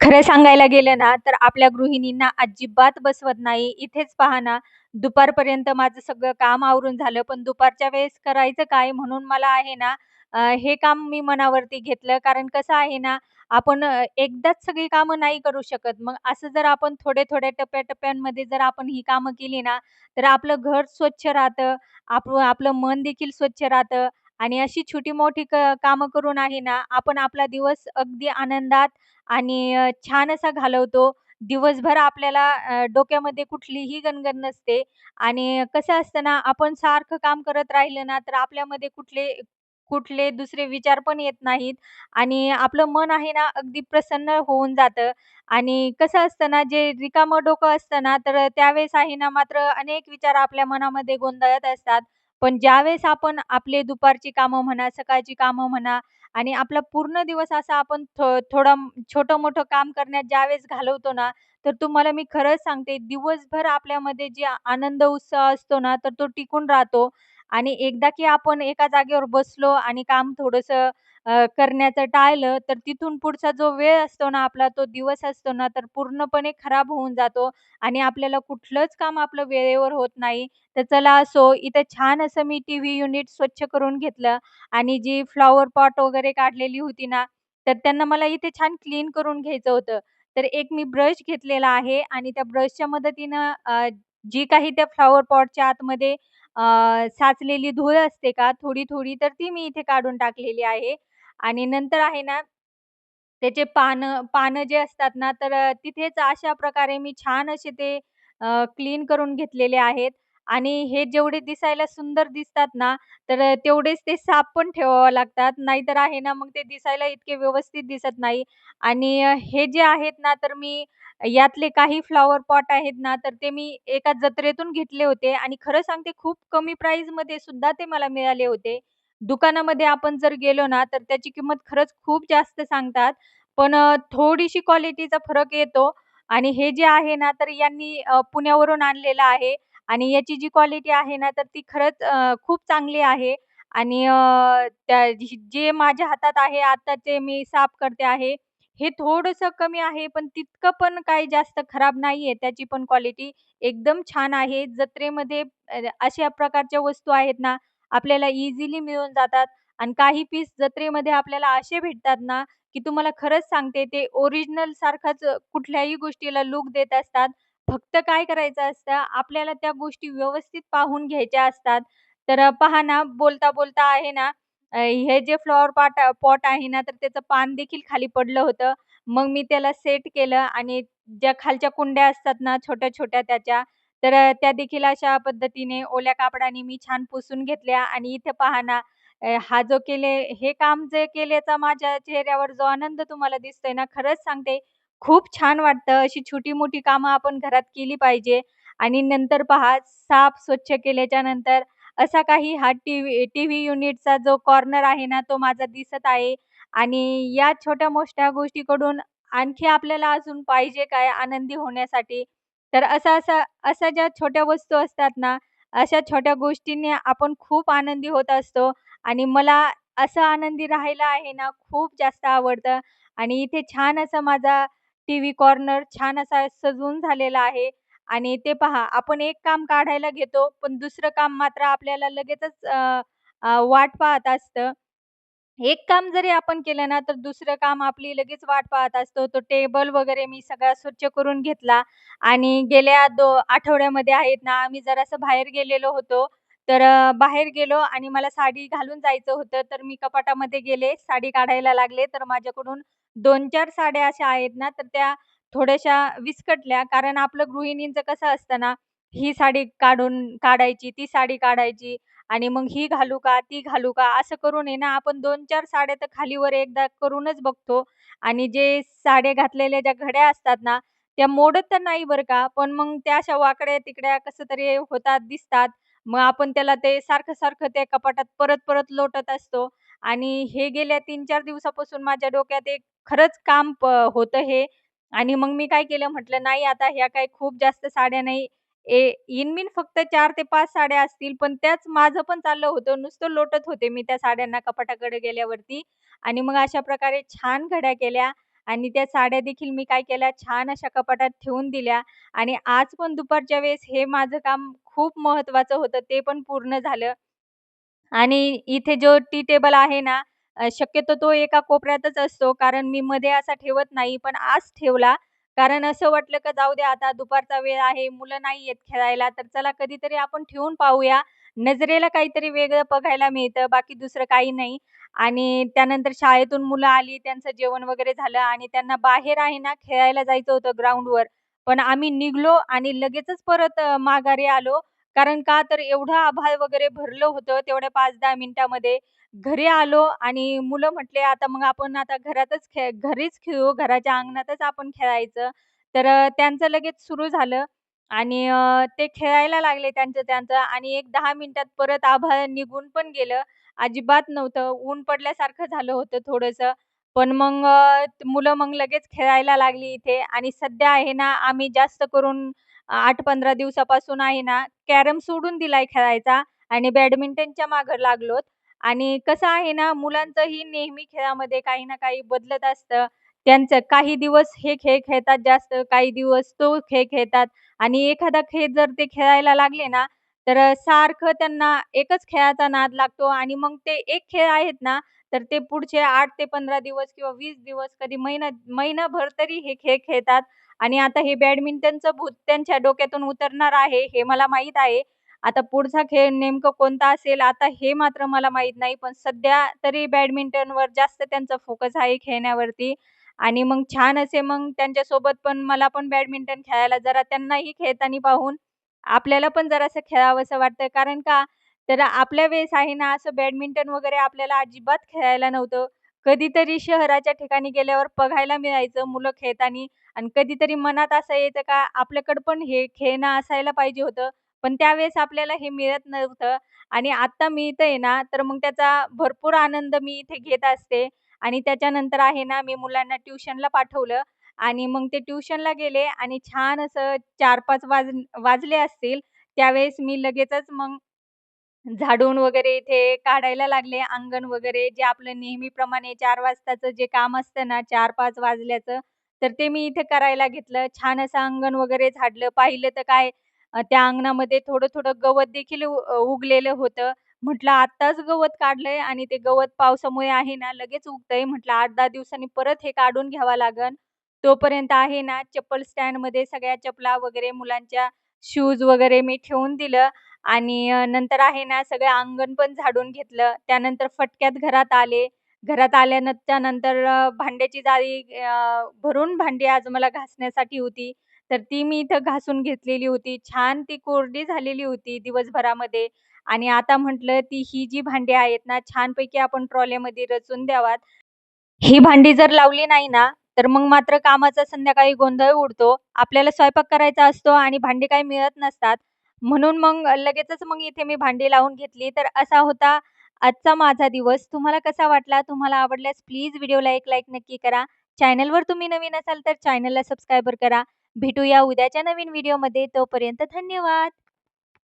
खरं सांगायला गेलं ना, तर आपल्या गृहिणींना अजिबात बसवत नाही. इथेच पहा ना, दुपारपर्यंत माझं सगळं काम आवरून झालं, पण दुपारच्या वेळेस करायचं काय म्हणून मला आहे ना, अ, हे काम मी मनावरती घेतलं. कारण कसं आहे ना, आपण अ, एकदाच सगळी कामं नाही करू शकत. मग असं जर आपण थोडे थोड्या टप्प्याटप्प्यांमध्ये जर आपण ही कामं केली ना, तर आपलं घर स्वच्छ राहतं, आप आपलं मन देखील स्वच्छ राहतं आणि अशी छोटी-मोठी क कामं करून आहे ना, आपण आपला दिवस अगदी आनंदात आणि छान असा घालवतो. दिवसभर आपल्याला डोक्यामध्ये कुठलीही गणगण नसते आणि कसं असतं ना, आपण सारखं काम करत राहिलं ना, तर आपल्यामध्ये कुठले कुठले दुसरे विचार पण येत नाहीत आणि आपलं मन आहे ना, अगदी प्रसन्न होऊन जातं आणि कसं असतं ना, जे रिकामं डोकं असतं ना, तर त्यावेळेस आहे ना, मात्र अनेक विचार आपल्या मनामध्ये गोंधळत असतात. पण ज्यावेळेस आपण आपले दुपारची कामं म्हणा, सकाळची कामं म्हणा आणि आपला पूर्ण दिवस असा आपण थो थोडं छोटं-मोठं काम करण्यात ज्यावेळेस घालवतो ना, तर तुम्हाला मी खरंच सांगते दिवसभर आपल्यामध्ये जे आनंद उत्साह असतो ना, तर तो टिकून राहतो. आणि एकदा की आपण एका जागेवर बसलो आणि काम थोडंसं करण्याचं टाळलं, तर तिथून पुढचा जो वेळ असतो ना आपला, तो दिवस असतो ना, तर पूर्णपणे खराब होऊन जातो आणि आपल्याला कुठलंच काम आपलं वेळेवर होत नाही. तर चला असो, इथं छान असं मी टीव्ही युनिट स्वच्छ करून घेतलं आणि जी फ्लॉवर पॉट वगैरे काढलेली होती ना, तर त्यांना मला इथे छान क्लीन करून घ्यायचं होतं. तर एक मी ब्रश घेतलेला आहे आणि त्या ब्रशच्या मदतीनं जी काही त्या फ्लॉवर पॉटच्या आतमध्ये अ, साचलेली धूळ असते का थोडी-थोडी, तर ती मी इथे काढून टाकलेली आहे. आणि नंतर आहे ना, त्याचे पानं पानं जे असतात ना, तर अ, तिथेच अशा प्रकारे मी छान असे ते क्लीन करून घेतलेले आहेत आणि हे जेवढे दिसायला सुंदर दिसतात ना, तर तेवढेच ते साफ पण ठेवावं लागतात. नाहीतर आहे ना, मग ते दिसायला इतके व्यवस्थित दिसत नाही आणि हे जे आहेत ना, तर मी यातले काही फ्लॉवर पॉट आहेत ना, तर ते मी एका जत्रेतून घेतले होते आणि खरं सांगते खूप कमी प्राईजमध्ये सुद्धा ते मला मिळाले होते. दुकानामध्ये आपण जर गेलो ना, तर त्याची किंमत खरंच खूप जास्त सांगतात. पण थोडीशी क्वालिटीचा फरक येतो आणि हे जे आहे ना, तर यांनी पुण्यावरून आणलेलं आहे आणि याची जी क्वालिटी आहे ना, तर ती खरंच खूप चांगली आहे आणि त्या जे माझ्या हातात आहे आता ते मी साफ करते आहे. हे थोडंसं कमी आहे, पण तितकं पण काही जास्त खराब नाही आहे त्याची पण क्वालिटी एकदम छान आहे. जत्रेमध्ये अशा प्रकारच्या वस्तू आहेत ना, आपल्याला इझिली मिळून जातात आणि काही पीस जत्रेमध्ये आपल्याला असे भेटतात ना, की तुम्हाला खरंच सांगते ते ओरिजिनल सारखाच कुठल्याही गोष्टीला लूक देत असतात. फक्त काय करायचं असतं, आपल्याला त्या गोष्टी व्यवस्थित पाहून घ्यायच्या असतात. तर पहा ना, बोलता-बोलता आहे ना, अ, हे जे फ्लॉवर पॉट पॉट आहे ना, तर त्याचं पान देखील खाली पडलं होतं. मग मी त्याला सेट केलं आणि ज्या खालच्या कुंड्या असतात ना, छोट्या-छोट्या त्याच्या, तर अ, त्या देखील अशा पद्धतीने ओल्या कापडाने मी छान पुसून घेतल्या आणि इथे पहा ना, अ, हा जो केले हे काम जे केल्याचा माझ्या चेहऱ्यावर जो आनंद तुम्हाला दिसतोय ना, खरंच सांगते खूप छान वाटतं. अशी छोटी-मोठी कामं आपण घरात केली पाहिजे आणि नंतर पहा साफ स्वच्छ केल्याच्यानंतर असा काही हा टी व्ही टी व्ही युनिटचा जो कॉर्नर आहे ना, तो माझा दिसत आहे आणि या छोट्या-मोठ्या गोष्टीकडून आणखी आपल्याला अजून पाहिजे काय आनंदी होण्यासाठी? तर असं असं अशा ज्या छोट्या वस्तू असतात ना, अशा छोट्या गोष्टींनी आपण खूप आनंदी होत असतो आणि मला असं आनंदी राहायला आहे ना, खूप जास्त आवडतं आणि इथे छान असं माझा टीव्ही कॉर्नर छान असा सजवून झालेला आहे आणि ते पहा आपण एक काम काढायला घेतो, पण दुसरं काम मात्र आपल्याला लगेचच वाट पाहत असतं. एक काम जरी आपण केलं ना, तर दुसरं काम आपली लगेच वाट पाहत असतो. तो टेबल वगैरे मी सगळा स्वच्छ करून घेतला आणि गेल्या दो आठवड्यामध्ये आहेत ना, आम्ही जरासं बाहेर गेलेलो होतो. तर बाहेर गेलो आणि मला साडी घालून जायचं होतं. तर मी कपाटामध्ये गेले, साडी काढायला लागले. तर माझ्याकडून 2-4 साड्या अशा आहेत ना, तर त्या थोड्याशा विस्कटल्या. कारण आपलं गृहिणींचं कसं असतं ना, ही साडी काढून काढायची, ती साडी काढायची आणि मग ही घालू का, ती घालू का, असं करून आहे ना, आपण 2-4 साड्या तर खालीवर एकदा करूनच बघतो आणि जे साड्या घातलेल्या ज्या घड्या असतात ना, त्या मोडत तर नाही बरं का, पण मग त्या अशा वाकड्या-तिकड्या कसं तरी होतात, दिसतात. मग आपण त्याला ते सारखं-सारखं त्या कपाटात परत-परत लोटत असतो आणि हे गेल्या 3-4 दिवसापासून माझ्या डोक्यात एक खरंच काम प होतं हे. आणि मग मी काय केलं? म्हटलं, "नाही आता ह्या काही खूप जास्त साड्या नाही. ए इनमिन फक्त चार ते पाच साड्या असतील, पण त्याच माझं पण चाललं होतं. नुसतं लोटत होते मी त्या साड्यांना कपाटाकडे गेल्यावरती. आणि मग अशा प्रकारे छान घड्या केल्या आणि त्या साड्या देखील मी काय केल्या? छान अशा कपाटात ठेवून दिल्या. आणि आज पण दुपारच्या वेळेस हे माझं काम खूप महत्त्वाचं होतं. ते पण पूर्ण झालं. आणि इथे जो टी टेबल आहे ना, शक्यतो तो एका कोपऱ्यातच असतो कारण मी मध्ये असा ठेवत नाही. पण आज ठेवला कारण असं वाटलं का जाऊ द्या आता दुपारचा वेळ आहे, मुलं नाही येत खेळायला, तर चला कधीतरी आपण ठेवून पाहूया. नजरेला काहीतरी वेगळं बघायला मिळतं, बाकी दुसरं काही नाही. आणि त्यानंतर शाळेतून मुलं आली, त्यांचं जेवण वगैरे झालं आणि त्यांना बाहेर आहे ना खेळायला जायचं होतं ग्राउंडवर. पण आम्ही निघलो आणि लगेचच परत माघारी आलो. कारण का तर एवढं आभाळ वगैरे भरलं होतं तेवढ्या 5-10 मिनिटामध्ये. घरी आलो आणि मुलं म्हटले, "आता मग आपण आता घरातच खेळ घरीच खेळू, घराच्या अंगणातच आपण खेळायचं." तर त्यांचं लगेच सुरू झालं आणि ते खेळायला लागले त्यांचं त्यांचं आणि एक दहा मिनिटात परत आभाळ निघून पण गेलं. अजिबात नव्हतं. ऊन पडल्यासारखं झालं होतं थोडंसं. पण मग मुलं मग लगेच खेळायला लागली इथे आणि सध्या आहे ना, आम्ही जास्त करून 8-15 दिवसापासून आहे ना, कॅरम सोडून दिलाय खेळायचा आणि बॅडमिंटनच्या मागे लागलोत. आणि कसं आहे ना, मुलांचंही नेहमी खेळामध्ये काही ना काही बदलत असतं. त्यांचं काही दिवस हे खेळ खेळतात जास्त, काही दिवस तो खेळ खेळतात आणि एखादा खेळ जर ते खेळायला लागले ना, तर सारखं त्यांना एकच खेळाचा नाद लागतो आणि मग ते एक खेळ आहेत ना, तर ते पुढचे आठ ते 15 दिवस किंवा वीस दिवस, कधी महिना महिनाभर तरी हे खेळ खेळतात. आणि आता हे बॅडमिंटनचं भूत त्यांच्या डोक्यातून उतरणार आहे, हे मला माहीत आहे. आता पुढचा खेळ नेमकं कोणता असेल, आता हे मात्र मला माहीत नाही. पण सध्या तरी बॅडमिंटनवर जास्त त्यांचा फोकस आहे खेळण्यावरती. आणि मग छान असे मग त्यांच्यासोबत पण मला पण बॅडमिंटन खेळायला जरा त्यांनाही खेळताना पाहून आपल्याला पण जरासं खेळावंसं वाटतं. कारण का, तर आपल्या वेळेस आहे ना, असं बॅडमिंटन वगैरे आपल्याला अजिबात खेळायला नव्हतं. कधीतरी शहराच्या ठिकाणी गेल्यावर बघायला मिळायचं मुलं खेळताना आणि कधीतरी मनात असं येतं का आपल्याकडं पण हे खेळणं असायला पाहिजे होतं. पण त्यावेळेस आपल्याला हे मिळत नव्हतं आणि आता मिळतंय ना, तर मग त्याचा भरपूर आनंद मी इथे घेत असते. आणि त्याच्यानंतर आहे ना, मी मुलांना ट्युशनला पाठवलं आणि मग ते ट्युशनला गेले आणि छान असं 4-5 वाज वाजले असतील, त्यावेळेस मी लगेचच मग झाडून वगैरे इथे काढायला लागले अंगण वगैरे, जे आपलं नेहमीप्रमाणे चार वाजताचं जे काम असतं ना, 4-5 वाजल्याचं, तर ते मी इथे करायला घेतलं. छान असं अंगण वगैरे झाडलं. पाहिलं तर काय त्या अंगणामध्ये थोडं-थोडं गवत देखील उ उगलेलं होतं. म्हटलं आत्ताच गवत काढलंय आणि ते गवत पावसामुळे आहे ना, लगेच उगतंय. म्हटलं आठ दहा दिवसांनी परत हे काढून घ्यावं लागन तोपर्यंत आहे ना, चप्पल स्टँडमध्ये सगळ्या चपला वगैरे मुलांच्या शूज वगैरे मी ठेवून दिलं आणि नंतर आहे ना, सगळं अंगण पण झाडून घेतलं. त्यानंतर फटक्यात घरात आले. घरात आल्यानंतर नंतर भांड्याची जाळी भरून भांडी आज मला घासण्यासाठी होती. तर ती मी इथं घासून घेतलेली होती. छान ती कोरडी झालेली होती दिवसभरामध्ये आणि आता म्हटलं ती ही जी भांडी आहेत ना, छानपैकी आपण ट्रॉलेमध्ये रचून द्यावात. ही भांडी जर लावली नाही ना, तर मग मात्र कामाचा संध्याकाळी गोंधळ उडतो. आपल्याला स्वयंपाक करायचा असतो आणि भांडी काही मिळत नसतात. म्हणून मग लगेचच मग इथे मी भांडी लावून घेतली. तर असा होता आजचा माझा दिवस. तुम्हाला कसा वाटला? तुम्हाला आवडल्यास प्लीज व्हिडिओला एक लाईक नक्की करा. चॅनलवर तुम्ही नवीन असाल तर चॅनलला सबस्क्राईबर करा. भेटूया उद्याच्या नवीन व्हिडिओमध्ये. तोपर्यंत धन्यवाद.